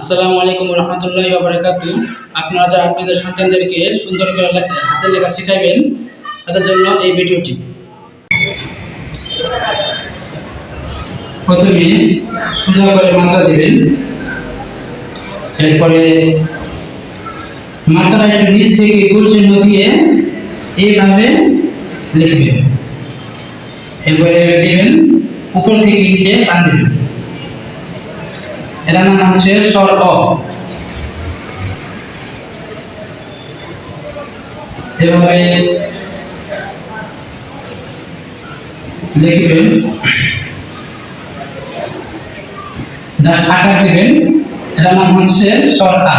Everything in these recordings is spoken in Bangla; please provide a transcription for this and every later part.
আসসালামু আলাইকুম রহমতুল্লাহি বারাকাতু। আপনারা যারা আপনাদের সন্তানদেরকে সুন্দর করে হাতের লেখা শেখাবেন তাদের জন্য এই ভিডিওটি। প্রথমে সোজা করে মাথা দেবেন। এরপরে মাথাটা একটু নিচ থেকে গোল চিহ্ন দিয়ে এইভাবে লিখবেন। এরপরে দেবেন, উপর থেকে নিচে টান দিবেন এটার নাম হচ্ছে স্বর অ এভাবে লিখবেন। যা আকার দিবেন। এটার নাম হচ্ছে স্বর আ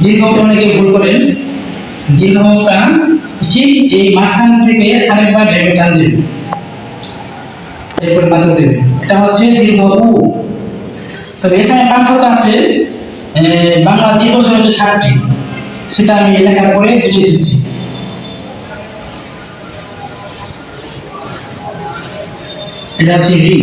দীর্ঘটা অনেকে ভুল করেন। দীর্ঘটা ঠিক এই মাঝখান থেকে আরেকবার টান এরপরে মাথা দেবে এটা হচ্ছে দীর্ঘ উ তবে এখানে পার্থক্য আছে বাংলা দীর্ঘ হচ্ছে ষাটটি সেটা আমি লেখার পরে বুঝিয়ে দিচ্ছি। এটা হচ্ছে রি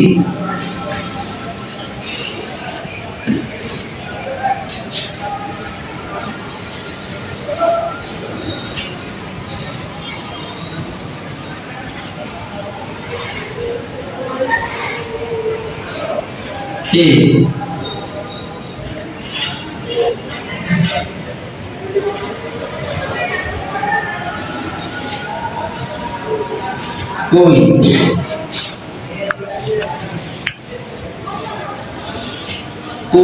এ ওই ও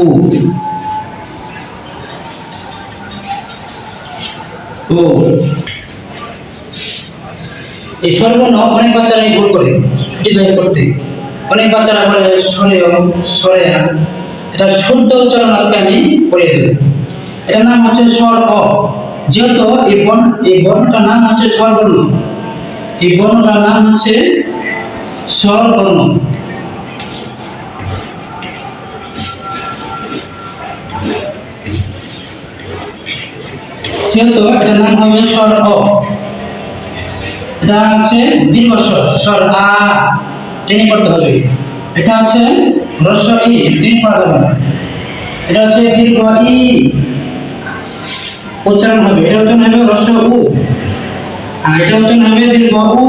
ও এই স্বরবর্ণ অনেক বাচ্চারা ভুল করে ছুটি করতে। অনেক বাচ্চারা বলে সরে সরে না। এটা শুদ্ধ উচ্চারণ আজকে আমি করে দেব। এটার নাম হচ্ছে স্বর অ যেহেতু এই বর্ণ এই বর্ণটার নাম হচ্ছে স্বরবর্ণ এই বর্ণটার নাম হচ্ছে স্বরবর্ণ সেহেতু এটার নাম হবে স্বর অ এটা হচ্ছে দীর্ঘ স্বর স্বর আ, টেনে পড়তে হবে। এটা হচ্ছে হ্রস্ব ই টেনে পড়া যাবে এটা হচ্ছে দীর্ঘ ই উচ্চারণ হবে। এটা উচ্চারণ হবে হ্রস্ব উ। আর এটা উচ্চারণ হবে দীর্ঘ উ।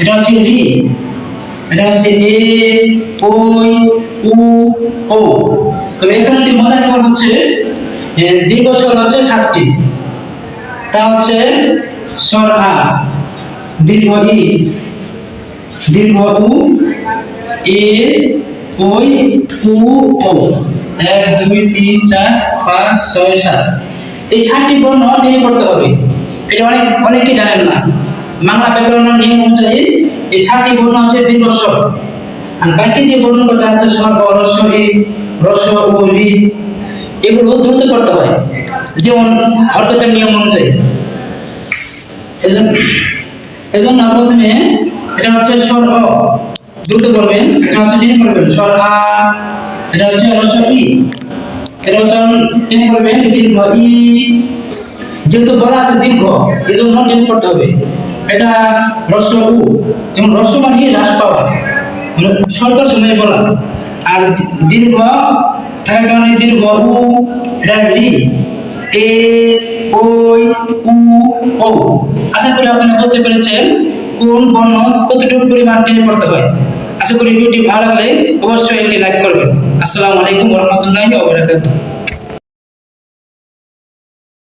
এটা হচ্ছে রি। এটা হচ্ছে এ ওই উ, ও। তবে এখানে একটি মজার ব্যাপার হচ্ছে দীর্ঘ স্বর হচ্ছে সাতটি। তা হচ্ছে স্বর আ, দীর্ঘ ই, দীর্ঘ উ, এ, ওই, উ, ও। এক, দুই, তিন, চার, পাঁচ, ছয়, সাত। এই সাতটি বর্ণ নিয়ে করতে হবে। এটা অনেক অনেকে জানেন না। বাংলা ব্যাকরণের নিয়ম অনুযায়ী এই সাতটি বর্ণ হচ্ছে দীর্ঘ স্বর। আর বাকি যে বর্ণগুলো আছে স্বর্গ রস্ব ই রস্ব ও এগুলো দ্রুত করতে হয়। যেমন হরকতের নিয়ম অনুযায়ী। এজন্য প্রথমে এটা হচ্ছে স্বর দ্রুত করবেন। এটা হচ্ছে তিনি করবেন। স্বর আ। এটা হচ্ছে হ্রস্ব ই। এটা হচ্ছে করবেন। দীর্ঘ ই। যেহেতু বলা আছে দীর্ঘ এই জন্য করতে হবে। এটা হ্রস্ব উ যেমন হ্রস্ব মানে হ্রাস পাওয়া। মানে স্বল্প সময়ে বলা। আর দীর্ঘ কারণে দীর্ঘ উ এ ওই উ ও। আশা করি আপনারা বুঝতে পেরেছেন কোন বর্ণ কতটুকু পরিমাণ টেনে পড়তে হয়। আশা করি ভিডিওটি ভালো লাগলে অবশ্যই একটি লাইক করবেন। আসসালামু আলাইকুম ওয়া রাহমাতুল্লাহি ওয়া বারাকাতুহু।